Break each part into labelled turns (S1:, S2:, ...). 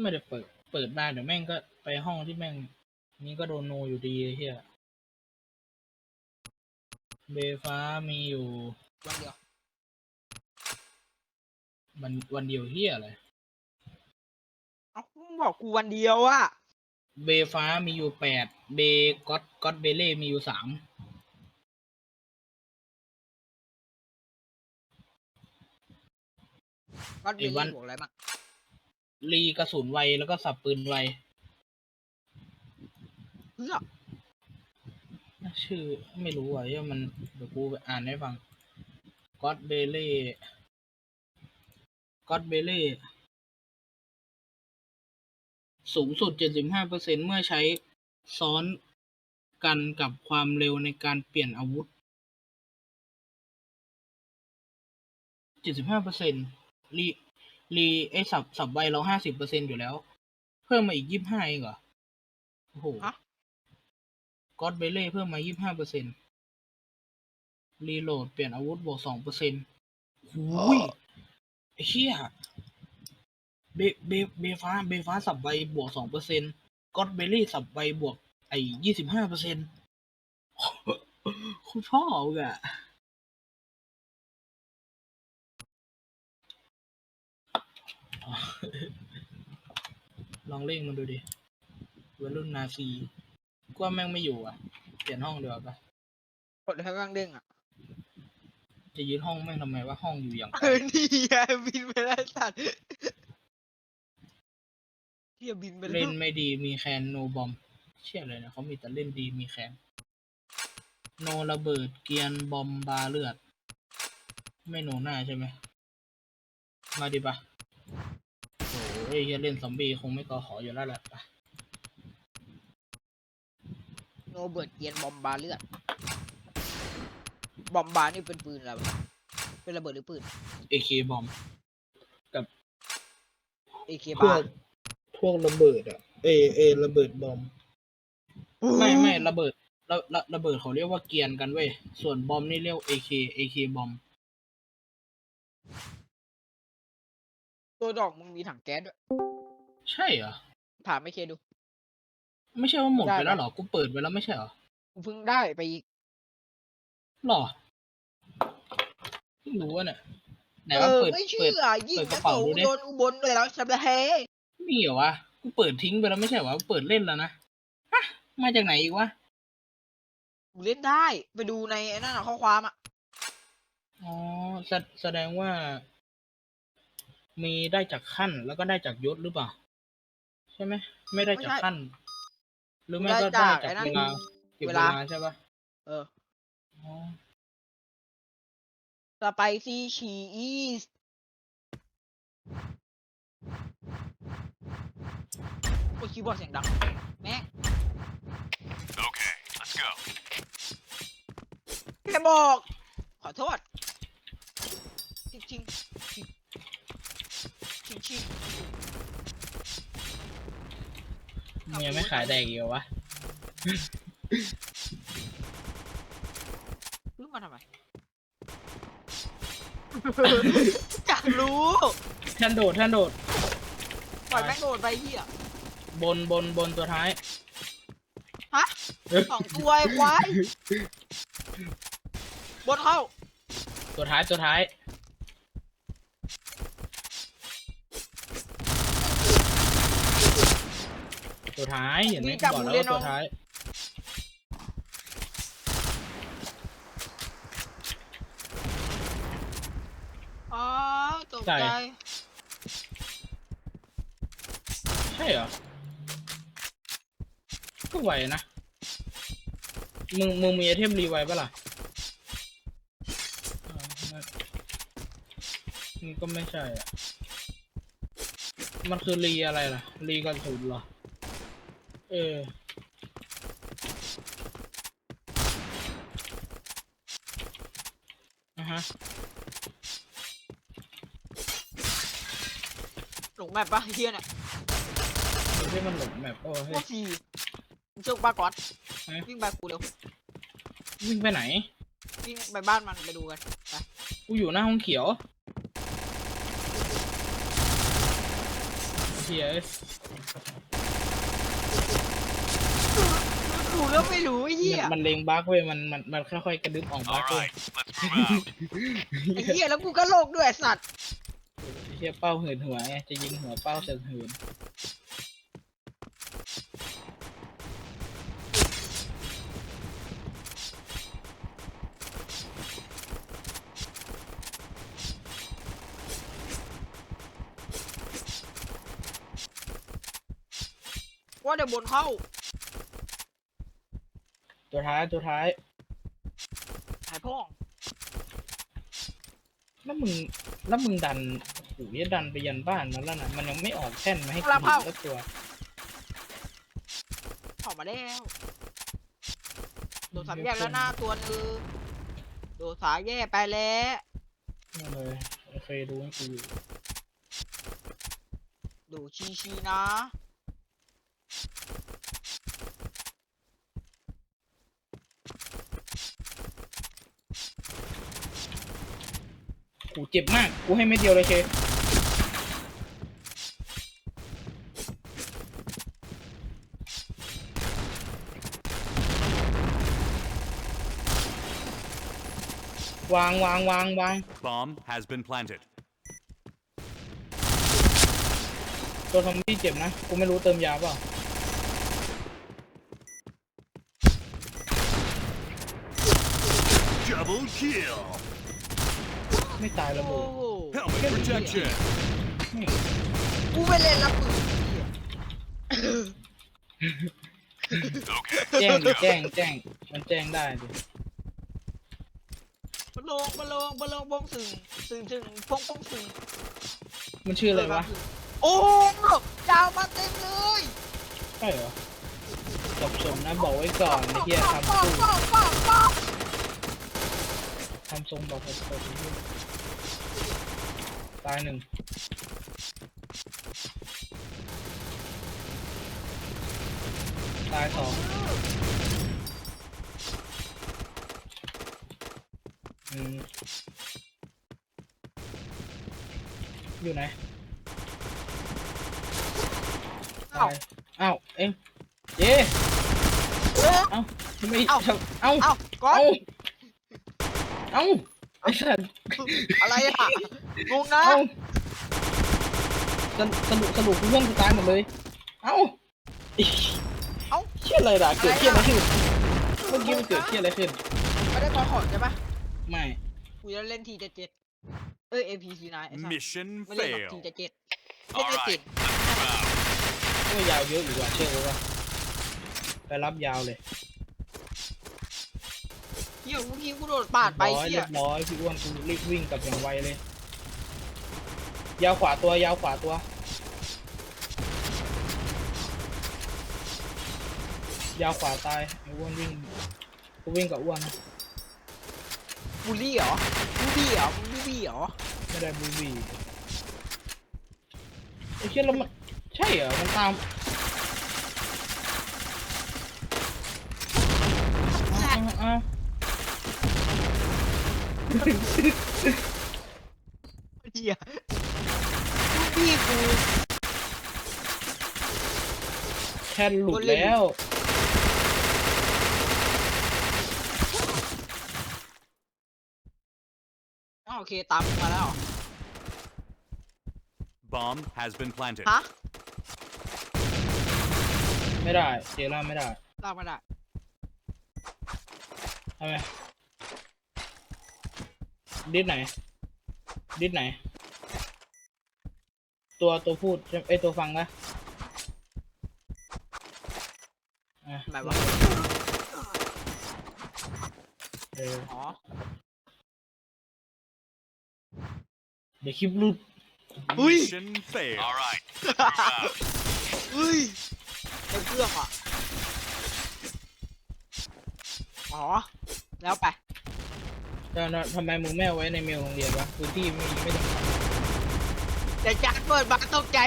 S1: ไม่ได้เปิด เปิดได้เดี๋ยวแม่งก็ไปห้องที่แม่ง นี่ก็โดนโนอยู่ดีไอ้เฮียเบฟ้ามีอยู่
S2: วันเดียว
S1: วันวันเดียวเฮียอะไร
S2: เอ้ามึงบอกกูวันเดียวอะ
S1: เบฟ้ามีอยู่แปดเบก็อตก็อตเบเล่มีอยู่สาม
S2: ก็มีบวกอะไรบ้าง
S1: รีกระสุนไวแล้วก็สับปืนไว
S2: เพื่อ
S1: ชื่อไม่รู้อะเหี้ยมันเดี๋ยวกูไปอ่านให้ฟังก็อตเบเล่ก็อตเบเล่สูงสุด 75เปอร์เซ็นเมื่อใช้ซ้อนกันกับความเร็วในการเปลี่ยนอาวุธ 75เปอร์เซ็น รีรีไอสับสับไวเรา50เปอร์เซ็นอยู่แล้ว เพิ่มมาอีก25เองเหรอ โอ้โห
S2: ฮะ
S1: ก็อดเบเล่เพิ่มมา25เปอร์เซ็นรีโหลดเปลี่ยนอาวุธบวก2เปอร์เซ็นหูยไอ้เหี้ยเบเบเบฟ้าเบฟ้าสับไวบวก2เปอร์เซ็นก็อดเบเล่สับไวบวกไอ้25เปอร์เซ็นคุณพ่อเอาอะ ลองเล่งมันดูดิวัยรุ่นนาซีกว่าแม่งไม่อยู่อะ เปลี่ยนห้องเดียวาปะ
S2: กดให้กลางเด้งอะ
S1: จะยึดห้องแม่งทำไมว่าห้องอยู่อย่างไก
S2: เอ
S1: ล
S2: อนี่ไงบินไปแล้วสัตว์เที่ยบินไปแล้
S1: เล่
S2: วน
S1: ไม่ดีมีแคนโนบอม เชื่อเลยนะเขามีแต่เล่นดีมีแคนโนระเบิดเกียนบอมบาเลือด ไม่โนหน้าใช่ไหมมาดิปะ โอ้ยเหี้ยเล่นซอมบี้คงไม่กอขออยู่แล้วแหละไป
S2: โนเบิร์ตเกียนบอมบาเลือด บอมบานี่เป็นปืนอะไรวะเป็นระเบิดหรือปืน
S1: เอเคบอม
S2: เอเค
S1: พว
S2: บาก
S1: พวกระเบิดอะเอเอระเบิดบอม ไม่ไม่ระเบิดระระระเบิดเขาเรียกว่าเกรียนกันเว้ย ส่วนบอมนี่เรียก AK AK บอม
S2: ตัวดอกมึงมีถังแก๊สด้วย
S1: ใช่เหรอ
S2: ถามไม่เคดู
S1: ไม่ใช่ว่าหมด
S2: ได้
S1: ไปแล้ว
S2: ปะ
S1: เหรอ กูเปิดไปแล้วไม่ใช่เหรอ
S2: กูเพิ่งได้ไปอีก
S1: หรอเพิ่งรู้ว่าเนี่ยไหน
S2: เอ
S1: ว่า
S2: อ
S1: เปิด
S2: ไม่
S1: เปิ
S2: เชื่
S1: ด
S2: อยิง
S1: เปิดก
S2: ก
S1: ระ
S2: ระ
S1: เป๋า
S2: โต
S1: ดูดิ
S2: โดนอุบลเลยแล้วชับละเฮ
S1: มีเหรอวะ กูเปิดทิ้งไปแล้วไม่ใช่เหรอวะเปิดเล่นแล้วนะฮะมาจากไหนอีกวะ
S2: กูเล่นได้ ไปดูในไอ้นั่นน่ะข้อความอะ
S1: อ๋อแสแสดงว่า มีได้จากขั้นแล้วก็ได้จากยศหรือเปล่า ใช่ไหมไม่ได้จาก
S2: ไม่ใช่
S1: ขั้น หรือไม่
S2: ได้
S1: ก็
S2: จา
S1: ได้
S2: ก
S1: จาก
S2: ไอ้นั่น
S1: เวลาเก็บ
S2: เว
S1: เว
S2: ลา
S1: ลาใช่ปะ
S2: เออ
S1: อ๋อ
S2: สไปซี่ชีอีสโอ้ยคีย์บอร์ดเสียงดังแม่ง
S3: Okay, let's go.
S2: แค่บอก ขอโทษ จริงจริง จริงจริงจริง
S1: เมียไม่ขายแดกอีกเหรอวะ
S2: รู้มาทำไม อยากรู้
S1: ท่านโดดท่านโดด
S2: ปล่อยแม่งโดดไปเหี้ย
S1: บนบนบนตัวท้าย
S2: ฮะ สองตัวไอ้ควายบนเข้า
S1: ตัวท้ายตัวท้าย ตัวท้ายเห็นไหม
S2: มีจับ
S1: บอก
S2: หมู
S1: แล้ว
S2: เรียน
S1: ว่าตัว
S2: เอา
S1: ท้าย
S2: อ๋อตก
S1: ใช่
S2: ใจ
S1: ใช่เหรอก็ไหวนะมึงมึงมีไอเทมรีไวปะล่ะอ่าไม่มันก็ไม่ใช่อะมันคือรีอะไรล่ะรีกระสุนเหรอ เออ อะฮะ
S2: หลงแบบปะเฮียเนี่ย
S1: มันที่มันหลงแมปโอ้
S2: โค
S1: เฮ้ย
S2: ตรทีมึงเชื่อปลาก๊อต
S1: ฮะ
S2: วิ่งไปกูเร็ว
S1: วิ่งไปไหน
S2: วิ่งไปบ้านมันไปดูกันไป
S1: กูอยู่หน้าห้องเขียวเฮียเอ้ย
S2: กูก็ไม่รู้ไอ้เหี้ย
S1: มันมันเลงบั๊กเว้ยมันมันมันค่อยๆกระดึ๊บออกบั๊
S3: All
S1: กเว้ย
S3: right, let's move out.
S2: ไอ้เหี้ยแล้วกูก็โลกด้วยไอ้สัตว์
S1: เฮียเป้าเหินหัวไงจะยิงหัวเป้าจะเหิน
S2: ว่าเดี๋ยวบนเข้า
S1: ตัวท้ายตัวท้าย
S2: หายพ่อง
S1: แล้วมึงแล้วมึงดันโอ้โหดันไปยันบ้านมันแล้วนะมันยังไม่ออกแท่นมาให้กูอีกแล้วตัว
S2: ออกมาแล้วโดนสามแยกแล้วหน้าตัวหนึงโดนสามแยกไปแล้ว
S1: นี่เลยเคยดูให้กูอยู่
S2: ดูชีชีนะ
S1: กูเจ็บมาก กูให้ไม่เดียวเลยเควางวางวางวาง
S3: Bomb has been planted.
S1: ตัวทอมบี้เจ็บนะ กูไม่รู้เติมยาเปล่า
S3: Double kill.
S1: ไม่ตายระ
S2: โอ้
S1: เบิด
S2: โห
S3: Helmet protection.
S1: ไม่
S2: กูไม่เล่นละปืนเหี้ย
S3: Okay.
S1: แจ้งดิแจ้งแจ้งมันแจ้งได้ดิ
S2: มาลงมาลงมาลงบงสึงสึงสึงพงพงสึง
S1: มันชื่ออะไรวะ
S2: โอ้ดาวมาเต็มเลย
S1: ใช่เหรอจบสมนะบอกไว้ก่อนไอ้เหี้ยทำ
S2: ป้า
S1: สู้
S2: ป้าป้าป้า
S1: ทำทรงบอกไว้ก่อนไอ้เหี้ยตายหนึ่งตายสองอืมอยู่ไหน
S2: เอ้า
S1: ตายอ้าวเอ็งเย้
S2: เอ้า
S1: เอ้าทำไม
S2: เอ้า
S1: ทำเอ้า
S2: เอ้า ก้อน
S1: เอ้า เอ้าไอ้สัตว์
S2: อะไรอะงงนะ
S1: เอ้าสรุปสรุปสรุปเรื่องกูตายหมดเลย เอ้าอี
S2: เอ้า
S1: เชี่ยอะไรล่ะเกิด
S2: อะไร
S1: เชี่ยอะไร
S2: อะ
S1: ขึ้นเมื่อกี้มันเกิดเชี่ยอะไรขึ้น
S2: ไม่ได้พอขอนใช่ปะ
S1: ไม่
S2: กูจะเล่นทีเจ็ดเจ็ดเอ้ย AP ซีนายไอ้สัส
S3: Mission
S2: ไม่เล่นหรอกที
S3: failed.
S2: เจ็ดเจ็ดเล่น
S3: All
S2: ไม่
S3: right,
S2: ติด
S3: let's move out.
S1: ก็ยาวเยอะอยู่กว่าเชื่อเลยว่าไปรับยาวเลย
S2: เหี้ยเมื่อกี้กูโดดปาดไป
S1: ร้อย
S2: เหี้
S1: เรี
S2: ย
S1: ยบร้อยพี่อ้วนกูรีบวิ่งกลับอย่างไวเลย ยาวขวาตัวยาวขวาตัว ยาวขวาตายไอ้อ้วนวิ่งกูวิ่งกับอ้วน
S2: บูลลี่เหรอบูลลี่เหรอมึงบูลลี่เหรอ
S1: ไม่ได้บูบีไอ้เชี่ยแล้วมันใช่เหรอมันตามอ้าวอ้าว
S2: เหี้ยบูลลี่กู
S1: แค่หลุดแล้ว
S2: อ้าวโอเคตามมึงมาแล้วเหรอ
S3: Bomb has been planted.
S2: ฮะ
S1: ไม่ได้เจล่าไม่ได้
S2: ลากมาได้
S1: ทำไม ดิสไหน ดิสไหน ตัวตัวพูดใช่ไอยตัวฟังนะอะ
S2: หมายว่า
S1: เออ
S2: อ๋อ
S1: เดี๋ยวคลิปหลุด
S2: Ui.
S3: Mission failed. All right, let's move out.
S2: เฮ้ยในเครื่องอะ อ๋อ แล้วไป
S1: แล้วแล้วทำไมมึงไม่เอาไว้ในเมลโรงเรียนวะพื้นที่ไม่มีไม่ต้องท
S2: แต่จานเปิดมาตกใจ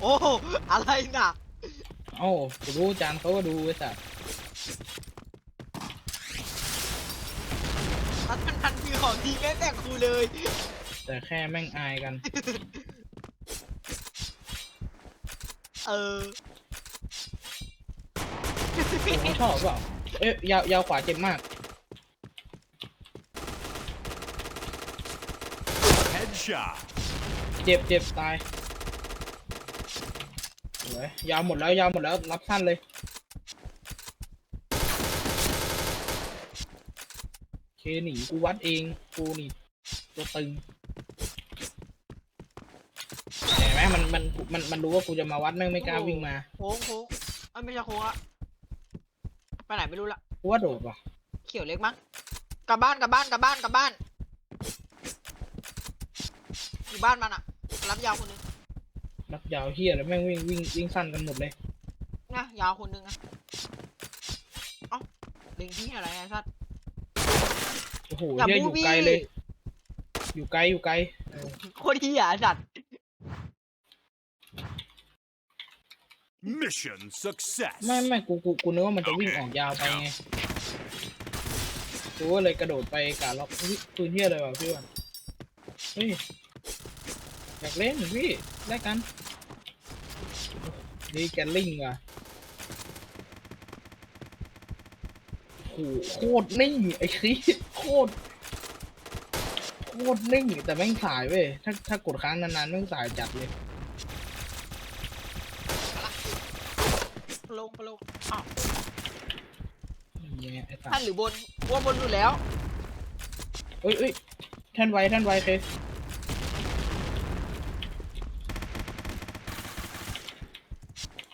S2: โอ้ อะไรน่ะำ
S1: เอ้ากูรู้จานเขาก็ดูไอ้สัส
S2: ทันทันทันคือของดีแม่แต่ครูเลย
S1: แต่แค่แม่งอายกัน
S2: เออ
S1: ผมชอบเปล่า เอ้ยยาวยาวขวาเจ็บมาก
S3: Headshot.
S1: เจ็บเจ็บตายสวยยาวหมดแล้วยาวหมดแล้วรับสั้นเลยเคหนีกูวัดเองกูนี่ตัวตึงเห็นไหมมันมันมันมันรู้ว่ากูจะมาวัดแม่งไม่กล้าวิ่งมา
S2: โค้งโค้งเอ้ยไม่ใช่โค้งละไปไหนไม่รู้ละ
S1: กูว่าโดดว่ะ
S2: เขียวเล็กมั้งกลับบ้านกลับบ้านกลับบ้านกลับบ้าน อยู่บ้านมันอะรับยาวคนหนึง
S1: นักยาวเฮียแล้วแม่งวิ่งวิ่งวิ่งสั้นกันหมดเลย
S2: นะยาวคนหนึงอะเอ้าเล็งที่อะไรไอ้สัตว์
S1: โอ้โห
S2: อย่า
S1: เฮียอ
S2: บู
S1: ยู่
S2: บี้
S1: ไกลเลย อยู่ไกลอยู่ไกลเออ
S2: โคตรเหี้ยไอ้สัตว์
S3: Mission success.
S1: ไม่ไม่กูกูกูนึกว่ามันจะวิ่งออกยาวไปไงกูก็เลยกระโดดไปกะล็อกเฮ้ยปืนเฮียอะไรวะพี่วันเฮ้ย อยากเล่นพี่ได้กันดีแกลลิงว่ะโอ้โหโคตรนิ่งไอ้คริสโคตรโคตรนิ่งแต่แม่งสายเว้ยถ้าถ้ากดค้างนานๆแม่งสายจัดเลย
S2: ลงลงอ้าว
S1: อย่างเงี้ยไอ้สัส
S2: ท่านหรือบนว่าบนอยู่แล้ว
S1: เอ้ยเอ้ยท่านไวท่านไวเคย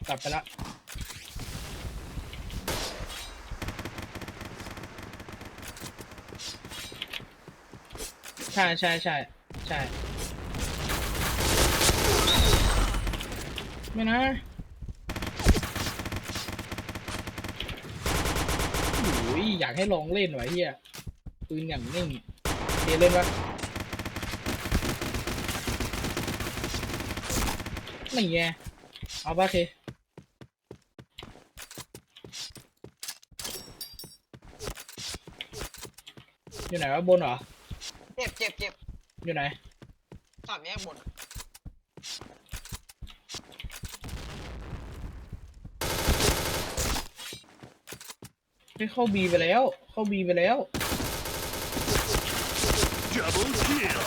S1: ก ลับไปละใช่ใช่ใช่ใช่ไม่นะโอ้ยอยากให้ลองเล่นไว้เฮียปืนอย่างนิ่งเฮียเล่นปะไม่แย่เอาปะเค อยู่ไหนวะบนเหรอ
S2: เจ็บเจ็บเจ็บ
S1: อยู่ไหน
S2: สามแยกบน
S1: ไปเข้าบีไปแล้ว เข้าบีไปแล้ว
S3: Double kill.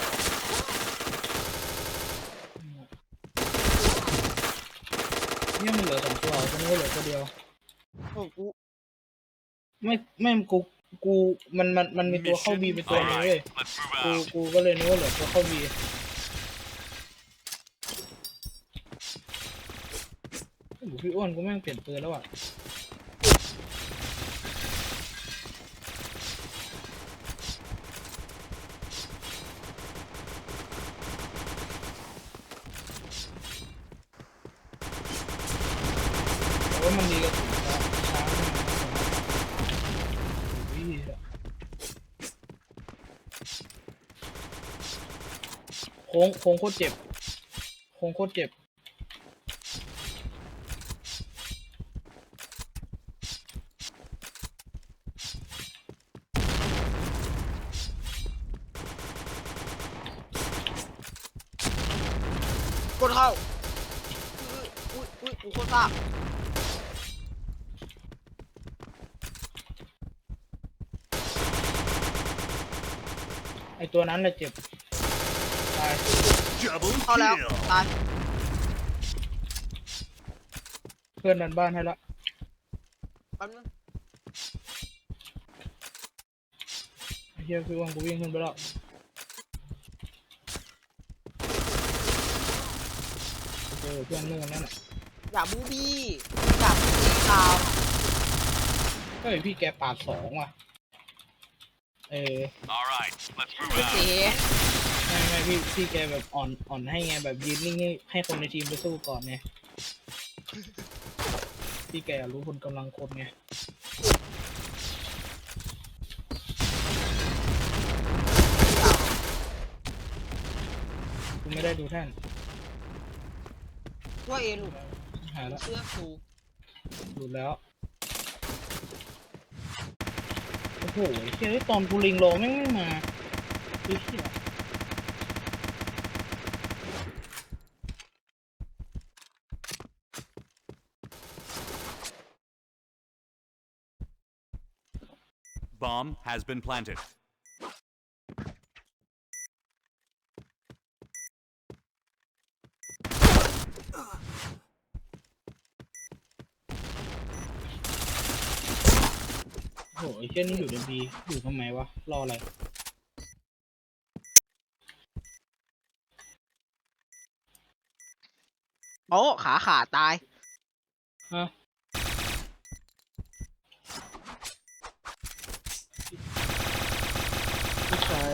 S1: เนี่ยมันเหลือสองตัวฉันว่าเหลือตัวเดียว
S2: โอ้กู
S1: ไม่ไม่กู กูมันมันมันมีตัวเข้าบีไปตัวนึง
S3: All
S1: เว้ย
S3: right, let's move
S1: กู
S3: out.
S1: กูก็เลยนึกว่าเหลือตัวเข้าบีโอ้โหพี่อ้วนกูแม่งเปลี่ยนปืนแล้วอะแต่ว่ามันดีกับผมนะช้าหน่อยโอ้ยโค้งโค้งโคตรเจ็บโค้งโคตรเจ็บ
S2: กดเข้าอุ้ยอุ้ยอุ้ยกูโคตรซ่า
S1: ไอตัวนั้นแหละเจ็บตาย
S3: Double
S2: เข้าแล้ว
S3: kill.
S2: ตาย
S1: เพื่อนดันบ้านให้ละ
S2: แป๊บนึง
S1: ไอ้เฮียพี่อ้วนกูวิ่งขึ้นไปแล้วเจอเพื่อนนู่นนั่นน่ะ
S2: อย่าบูบี้อย่าบูบี้ตาม
S1: เฮ้ยพี่แกปาดสองว่ะ เออ
S3: All right, let's
S2: เจ๊
S3: move
S2: เจ๊
S3: out.
S1: ไม่ไม่พี่พี่แกแบบอ่อนอ่อนให้ไงแบบยืนนิ่งๆให้คนในทีมไปสู้ก่อนไงพี่แกรู้คนกำลังคนไงกูไม่ได้ดูท่าน
S2: ว่าเอหลุด
S1: หายแล้ว
S2: เสื้อกู
S1: ดูแล้วโอ้โหเฮ้ยตอนกูลิงโลแม่งไม่มาไอ้เหี้ย
S3: Bomb has been planted.
S1: โหไอ้เช่นนี่อยู่ในบีอยู่ทำไมวะ รออะไร
S2: โอ้ขาขาดตาย
S1: ฮะ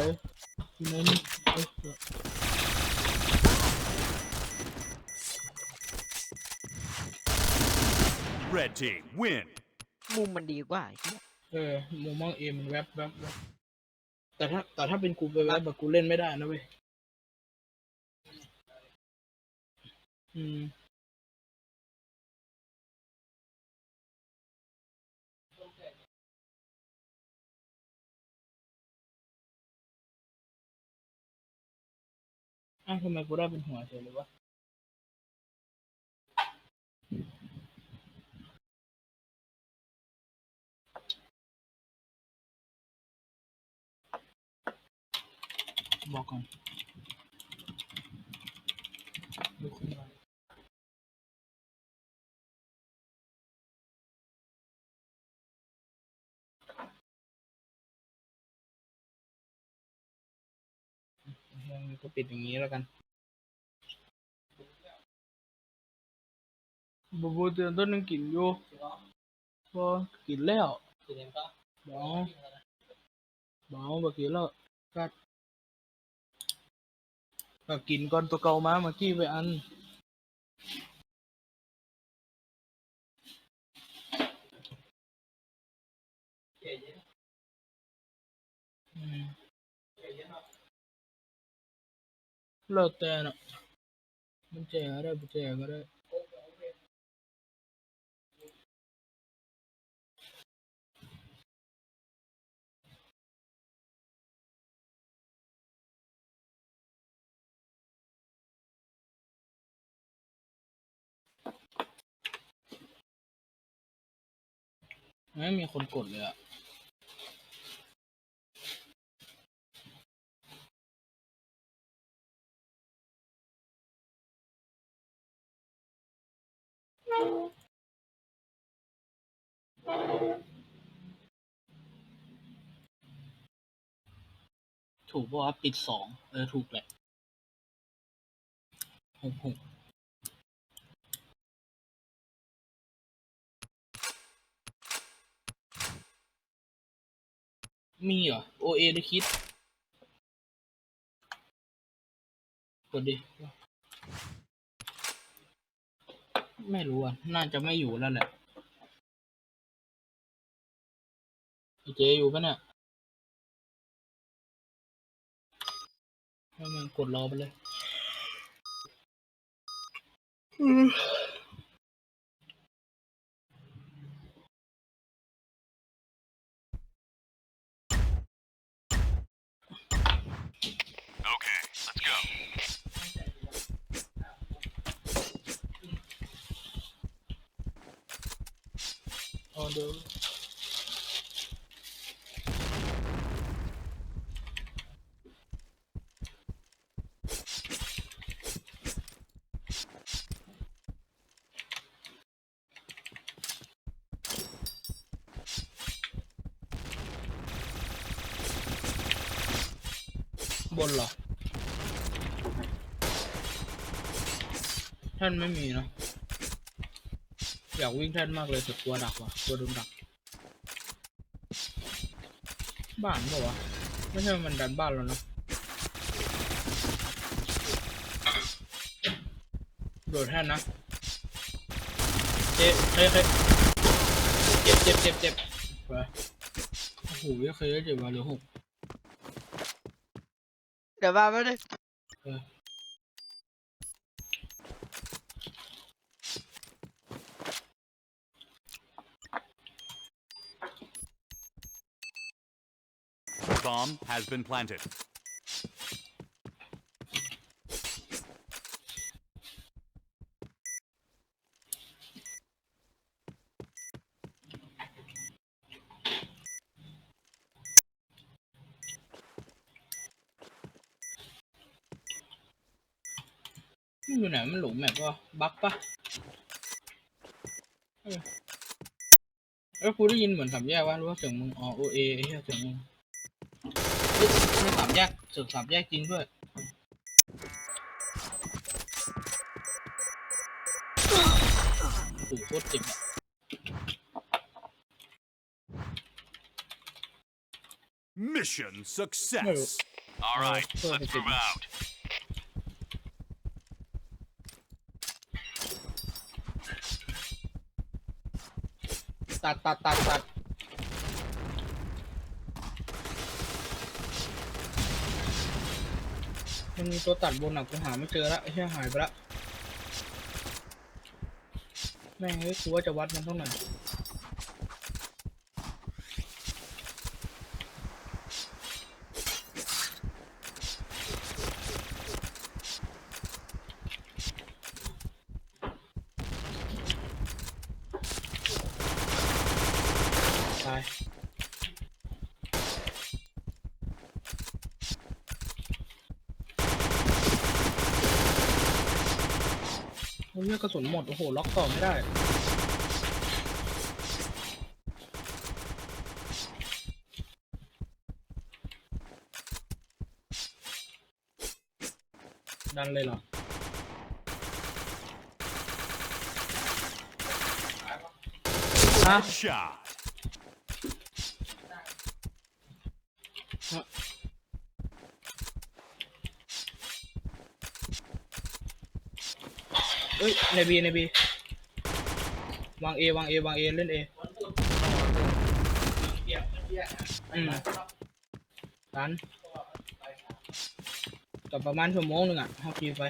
S1: ผู้ชายอยู่ในนี่เอ้ย
S3: Red team win.
S2: มุมมันดีกว่าไอ้เหี้ย
S1: เออมุมมองเอมันแวบแวบแวบแต่ถ้าแต่ถ้าเป็นกูไปแวบแบบกูเล่นไม่ได้นะเว้ย อืม อ้าวทำไมกูได้เป็นหัวเฉยเลยวะบอกก่อนลุกขึ้ ก็ปิดอย่างนี้แล้วกันบูบูเตือนต้นนึงกินอยู่พอกินแล้วบ้าบ้าบ่กินแล้วกัดก็กินก่อนตัวเก่ามาเมื่อกี้ไปอันอืม เลิกแต่เนาะมันแจกก็ได้ไม่แจกก็ได้ไม่มีคนกดเลยอะ ถูกป่ะว่าปิดสองเออถูกแหละหกหกมีเหรอโอเอด้คิดกดดิ ไม่รู้อะ น่าจะไม่อยู่แล้วแหละเจอยู่ปะเนี่ย ให้มันกดรอไปเลยออเดอร์ ท่านไม่มีเนอะอยากวิ่งแท่นมากเลยแต่กลัวดักว่ะกลัวโดนดัก บ้านเปล่าวะไม่ใช่มันดันบ้านแล้วนะโดดแท่นนะเจ็บเฮ้ยเฮ้ยเจ็บเจ็บเจ็บเจ็บไปโอ้โหยังเคยเจ็บมาเหลือหก
S2: เดี๋ยวมาไม่ได้
S3: Bomb has been planted.
S1: อยู่ไหนมันหลุมแบบว่าบั๊กปะแล้วกูได้ยินเหมือนสามแยกว่ารู้ว่าเสียงมึงอ๋อโอเอไอ้เสียงมึง แยกเสียงสามแยกจริงด้วยโอ้โหโคตรเจ็บอะ
S3: Mission success.
S1: No.
S3: All right,
S1: Uh,
S3: let's
S1: perfect.
S3: move out.
S1: ตัดตัดตัดตัด มันมีตัวตัดบนอะกูหาไม่เจอละไอ้เหี้ยหายไปละแม่งเฮ้ยกูว่าจะวัดมันเท่าไหร่ตายโอ้ยเหี้ยก ระสุนหมด โอ้โห ล็อกต่อไม่ได้ ดันเลยเหรอฮะ
S3: Shot.
S1: เอ้ยในบีในบีวางเอวางเอวางเอเล่นเออืมตันกับประมาณชั่วโมงหนึ่งอะห้องคีไป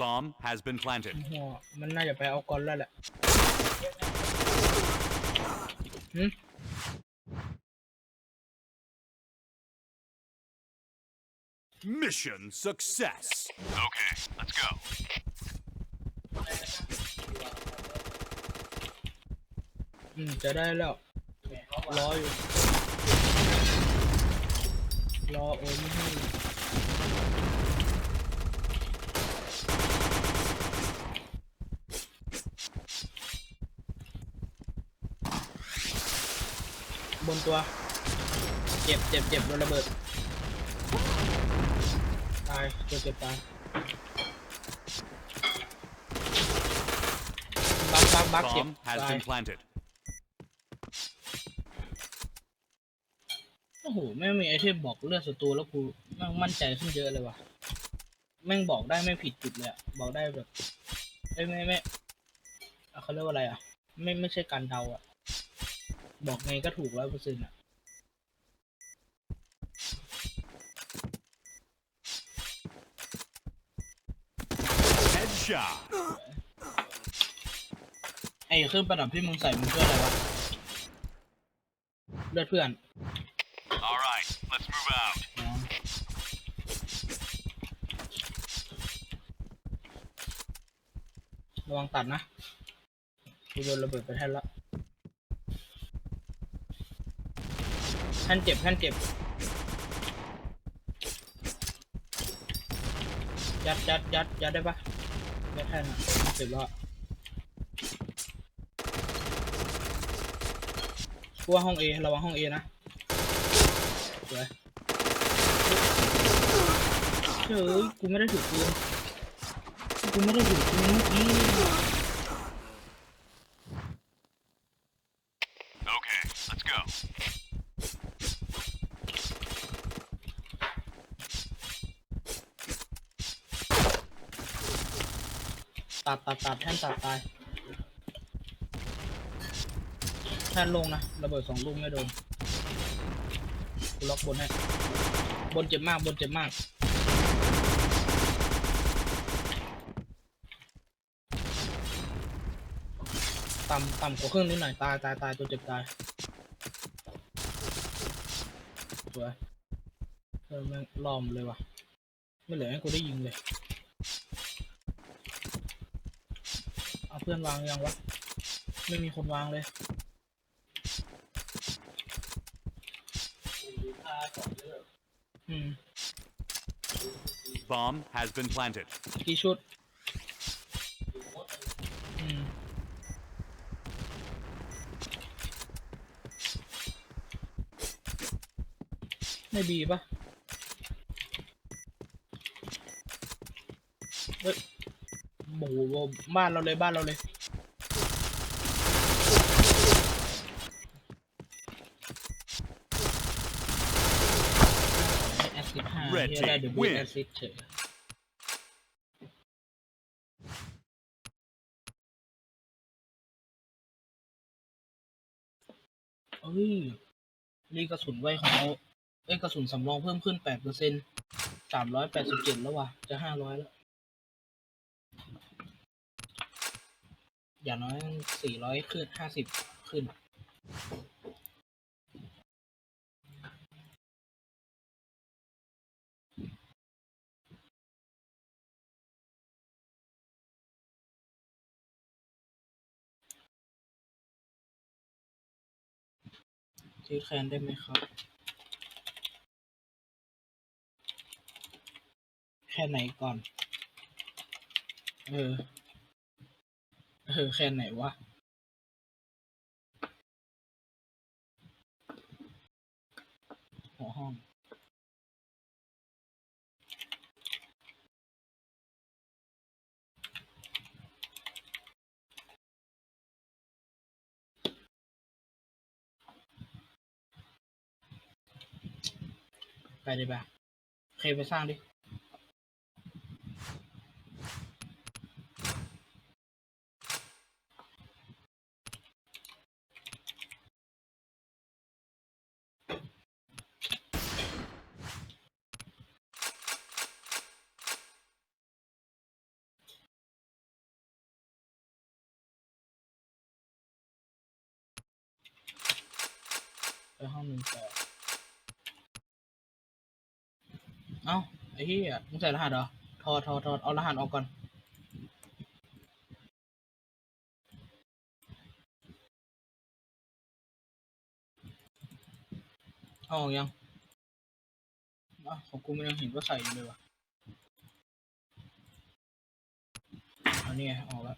S3: Bomb has been planted.
S1: โอ้โหมันน่าจะไปเอาก่อนแล้วแหละ
S3: Mission success. Okay, let's go.
S1: อืมจะได้แล้วรออยู่รอโอนให้บนตัว เจ็บเจ็บเจ็บโดนระเบิดตายตัวเจ็บตายบักบักบักเจ็บ
S3: Bomb has
S1: ตาย
S3: been planted.
S1: โอ้โหแม่งมีไอเทมบอกเลือดศัตรูแล้วกูแม่งมั่นใจขึ้นเยอะเลยว่ะแม่งบอกได้ไม่ผิดจุดเลยอะบอกได้แบบไม่ไม่ไม่อะเขาเรียกว่าอะไรอะ ไม่ไม่ใช่การเดาอะ บอกไงก็ถูกร้อยเปอร์เซ็นต์อะ
S3: Headshot.
S1: ไอ้เครื่องประดับที่มึงใส่มึงเพื่ออะไรวะเลือดเพื่อน
S3: All right, let's move out.
S1: อ๋อระวังตัดนะกูโดนระเบิดไปแท่นละแท่นเจ็บแท่นเจ็บ ยัดยัดยัดยัดได้ปะยัด แท่นอะเจ็บแล้วอะกูว่าห้องเอระวังห้องเอนะสวยเฮ้ยกูไม่ได้ถือปืนกูไม่ได้ถือปืนเมื่อกี้
S3: Okay, let's go.
S1: ตัดตัดตัดแท่นตัดตายแท่นลงนะระเบิดสองลูกไม่โดนกูล็อกบนให้บนเจ็บมากบนเจ็บมากต่ำต่ำกว่าครึ่งนิดหน่อยตายตายตายตัวเจ็บตายสวยเออแม่งล้อมเลยว่ะ ไม่เหลือให้กูได้ยิงเลย เอาเพื่อนวางยังวะ ไม่มีคนวางเลยอืม
S3: Bomb has been planted.
S1: กี่ชุด อืม ไม่บีปะเฮ้ย โบโหบ้านเราเลยบ้านเราเลยแอสซิดห้า
S3: Red
S1: เฮียได้
S3: team
S1: เดบิว
S3: win
S1: แอสซิดเฉยเอ้ยนี่กระสุนไว้ของเราเอ้ยกระสุนสำรองเพิ่มขึ้นแปดเปอร์เซ็นสามร้อยแปดสิบเจ็ดแล้วว่ะ จะห้าร้อยแล้ว อย่างน้อยสี่ร้อยขึ้นห้าสิบขึ้น ชื่อแคนได้ไหมครับ แค่ไหนก่อน เออ เออแค่ไหนวะหัวห้องไปเลยปะเคไปสร้างดิ ไปห้องหนึ่งแปดเอ้าไอ้เหี้ยมึงใส่รหัสเหรอทอทอทอเอารหัสออกก่อนเอาออกยังอะของกูมันยังเห็นว่าใส่อยู่เลยว่ะอันนี้ไงออกแล้ว